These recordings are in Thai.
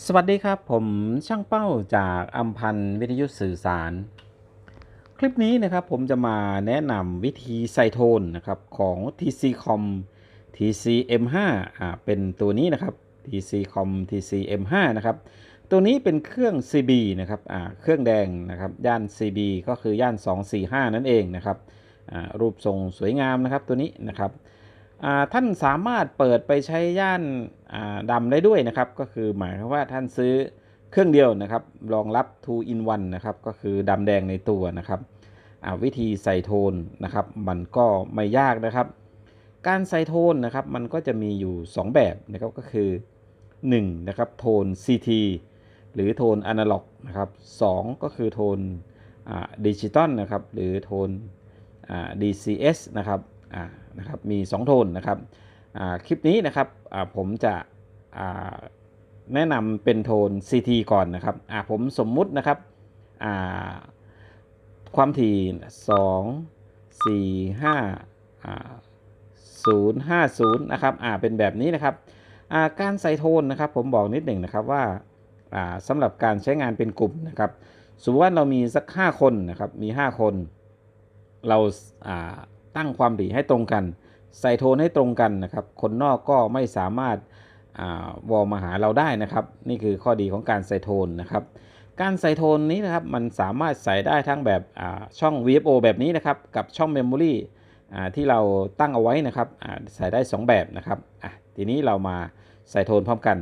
สวัสดีครับ ผมช่างเป้าจากอัมพันธ์วิทยุสื่อสาร คลิปนี้นะครับผมจะมาแนะนำวิธีใส่โทนนะครับของ TCCOM TCM5 อ่าเป็นตัวนี้นะครับ TCCOM TCM5 นะครับ ตัวนี้เป็นเครื่อง CB นะครับอ่าเครื่องแดงนะครับย่าน CB ก็คือย่าน 245 นั่นเองนะครับอ่ารูปทรงสวยงามนะครับตัวนี้นะครับ ท่านสามารถเปิดไปใช้ย่านดำได้ด้วยนะครับ ก็คือหมายความว่าท่านซื้อเครื่องเดียวนะครับรองรับ 2 in 1นะครับก็คือดำแดงในตัวนะครับวิธีใส่โทนนะครับ มันก็ไม่ยากนะครับ การใส่โทนนะครับมันก็จะมีอยู่ 2 แบบนะครับก็คือ1นะครับโทน CT หรือโทนอนาล็อกนะครับ2ก็คือโทนดิจิตอลนะครับหรือโทน DCS นะครับ นะครับมี 2 โทนนะครับคลิปนี้นะครับผมจะแนะนำเป็นโทน CT ก่อนนะครับผมสมมุตินะครับความถี่ 2 4 5อ่า050นะครับเป็นแบบนี้นะครับการใส่โทนนะครับผมบอกนิดหนึ่งนะครับว่าอ่าสำหรับการใช้งานเป็นกลุ่มนะครับสมมติว่าเรามีสัก 5 คนนะครับมี 5 คนเราา ตั้งความถี่ให้ตรงกัน ใส่โทนให้ตรงกันนะครับ คนนอกก็ไม่สามารถอวอลมาหาเราได้นะครับ นี่คือข้อดีของการใส่โทนนะครับการใส่โทนนี้นะครับมันสามารถใส่ได้ทั้งแบบช่อง VFO แบบนี้นะครับกับช่อง Memory อ่ที่เราตั้งเอาไว้นะครับใส่ได้ 2 แบบนะครับทีนี้เรามาใส่โทนพร้อมกัน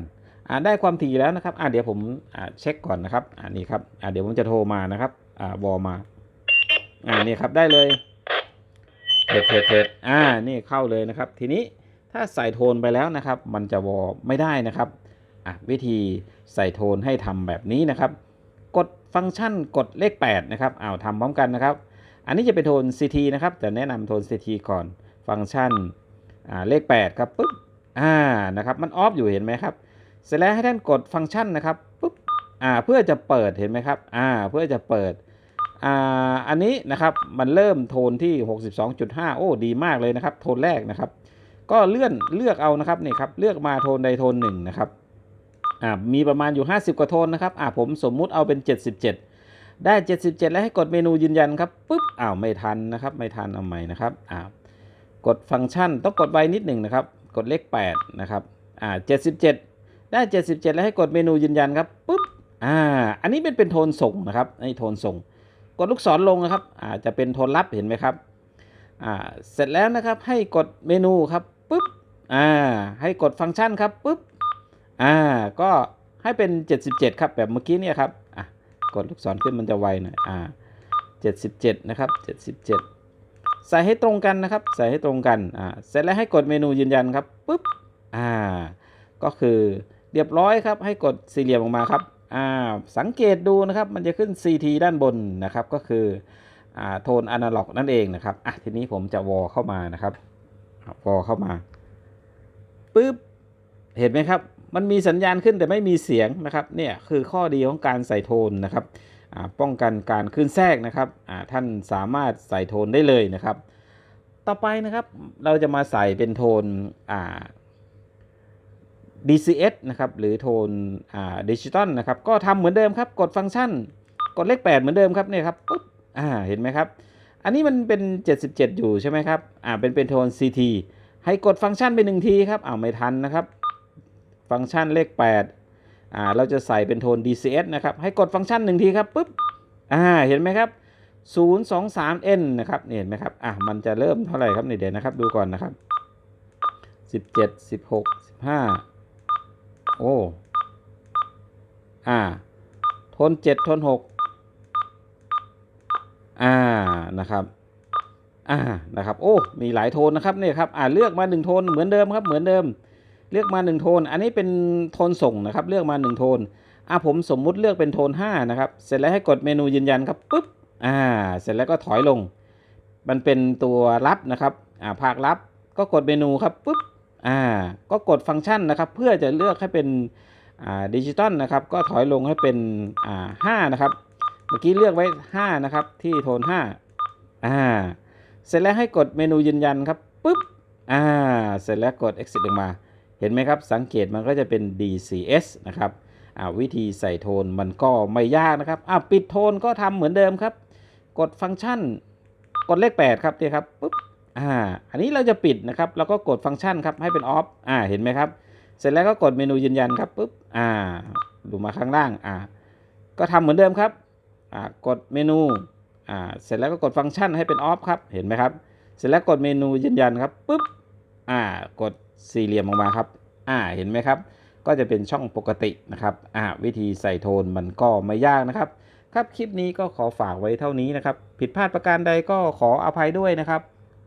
ได้ความถี่แล้วนะครับเดี๋ยวผมเช็คก่อนนะครับนี่ครับเดี๋ยวผมจะโทรมานะครับอวอลมาอ่านี่ครับได้เลย เพจเพจเพจอ่า นี่เข้าเลยนะครับ ทีนี้ถ้าใส่โทนไปแล้วนะครับ มันจะวอไม่ได้นะครับอะวิธีใส่โทนให้ทำแบบนี้นะครับ กดฟังก์ชันกดเลข 8 นะครับอ้าวทำพร้อมกันนะครับ อันนี้จะเป็นโทน CT นะครับ แต่แนะนำโทน CT ก่อน ฟังก์ชันอ่าเลข 8 ครับปุ๊บ อ่า นะครับ มันออฟอยู่เห็นไหมครับ เสร็จแล้วให้ท่านกดฟังก์ชันนะครับปุ๊บ อ่า เพื่อจะเปิดเห็นไหมครับ อ่า เพื่อจะเปิด อ่าอันนี้นะครับมันเริ่มโทนที่ 62.5 โอ้ดีมากเลยนะครับ โทนแรกนะครับ ก็เลื่อนเลือกเอานะครับนี่ครับเลือกมาโทนใดโทนหนึ่งนะครับอ่ามีประมาณอยู่ 50 กว่าโทนนะครับอ่าผมสมมุติเอาเป็น 77 ได้ 77 แล้วให้กดเมนูยืนยันครับปุ๊บอ้าวไม่ทันนะครับ ไม่ทันเอาใหม่นะครับอ่ากดฟังก์ชันต้องกดไวนิดหนึ่งนะครับ กดเลข8นะครับอ่า77 ได้ 77 แล้วให้กดเมนูยืนยันครับปุ๊บอ่าอันนี้เป็นเป็นโทนส่งนะครับนี่โทนส่ง กดลูกศรลงนะครับอ่าจะเป็นโทนลับเห็นไหมครับอ่าเสร็จแล้วนะครับให้กดเมนูครับปุ๊บอ่าให้กดฟังก์ชันครับปุ๊บอ่าก็ให้เป็น 77 ครับแบบเมื่อกี้เนี่ยครับอะกดลูกศรขึ้นมันจะไวหน่อยอ่า77 นะครับ 77 ใส่ให้ตรงกันนะครับ ใส่ให้ตรงกันอ่าเสร็จแล้วให้กดเมนูยืนยันครับปุ๊บอ่าก็คือเรียบร้อยครับให้กดสี่เหลี่ยมออกมาครับ สังเกตดูนะครับมันจะขึ้น CT ด้านบนนะครับก็คืออโทนอนาล็อกนั่นเองนะครับอะทีนี้ผมจะวอลเข้ามานะครับวอลเข้ามาปึ๊บเห็นไหมครับ มันมีสัญญาณขึ้นแต่ไม่มีเสียงนะครับเนี่ยคือข้อดีของการใส่โทนนะครับป้องกันการขึ้นแทรกนะครับท่านสามารถใส่โทนได้เลยนะครับ ต่อไปนะครับเราจะมาใส่เป็นโทนอ่า DCS นะครับหรือโทนอ่าดิจิตอลนะครับก็ทำเหมือนเดิมครับกดฟังก์ชัน กดเลข 8 เหมือนเดิมครับเนี่ยครับปุ๊บอ่าเห็นไหมครับ อันนี้มันเป็น 77 อยู่ใช่ไหมครับอ่าเป็นเป็นโทน CT ให้กดฟังก์ชันไปหนึ่งทีครับอ้าวไม่ทันนะครับ ฟังก์ชันเลข 8อ่าเราจะใส่เป็นโทน DCS นะครับให้กดฟังก์ชันหนึ่งทีครับปุ๊บอ่าเห็นไหมครับ 023N นะครับนี่เห็นไหมครับอะมันจะเริ่มเท่าไหร่ครับเดี๋ยวนะครับดูก่อนนะครับ 17 16 15 โอ้ อ่า โทน7โทน6อ่า นะครับ อ่า นะครับ โอ้ มีหลายโทนนะครับเนี่ยครับ อ่า เลือกมา1โทน เหมือนเดิมครับ เหมือนเดิม เลือกมา1โทน อันนี้เป็นโทนส่งนะครับ เลือกมา1โทน อ่าผมสมมุติเลือกเป็นโทน5นะครับ เสร็จแล้วให้กดเมนูยืนยันครับ ปุ๊บ อ่า เสร็จแล้วก็ถอยลง มันเป็นตัวรับนะครับ อ่า ภาครับ ก็กดเมนูครับ ปุ๊บ อ่าก็กดฟังก์ชันนะครับ เพื่อจะเลือกให้เป็นอ่าดิจิตอลนะครับ ก็ถอยลงให้เป็นอ่าห้านะครับ เมื่อกี้เลือกไว้ 5 นะครับ ที่โทน5อ่าเสร็จแล้วให้กดเมนูยืนยันครับปุ๊บอ่าเสร็จแล้วกด exit ลงมา เห็นไหมครับ สังเกตมันก็จะเป็น DCS นะครับอ่าวิธีใส่โทนมันก็ไม่ยากนะครับอ่าปิดโทนก็ทำเหมือนเดิมครับ กดฟังก์ชัน กดเลข 8 ครับเนี่ยครับปุ๊บ อ่าอันนี้เราจะปิดนะครับแล้วก็กดฟังก์ชันครับให้เป็นออฟอ่าเห็นไหมครับ เสร็จแล้วก็กดเมนูยืนยันครับปุ๊บอ่าดูมาข้างล่างอ่าก็ทำเหมือนเดิมครับอ่ากดเมนูอ่าเสร็จแล้วก็กดฟังก์ชันให้เป็นออฟครับเห็นไหมครับเสร็จแล้วกดเมนูยืนยันครับปุ๊บอ่ากดสี่เหลี่ยมออกมาครับอ่าเห็นไหมครับ ก็จะเป็นช่องปกตินะครับอ่าวิธีใส่โทนมันก็ไม่ยากนะครับ ครับคลิปนี้ก็ขอฝากไว้เท่านี้นะครับ ผิดพลาดประการใดก็ขออภัยด้วยนะครับ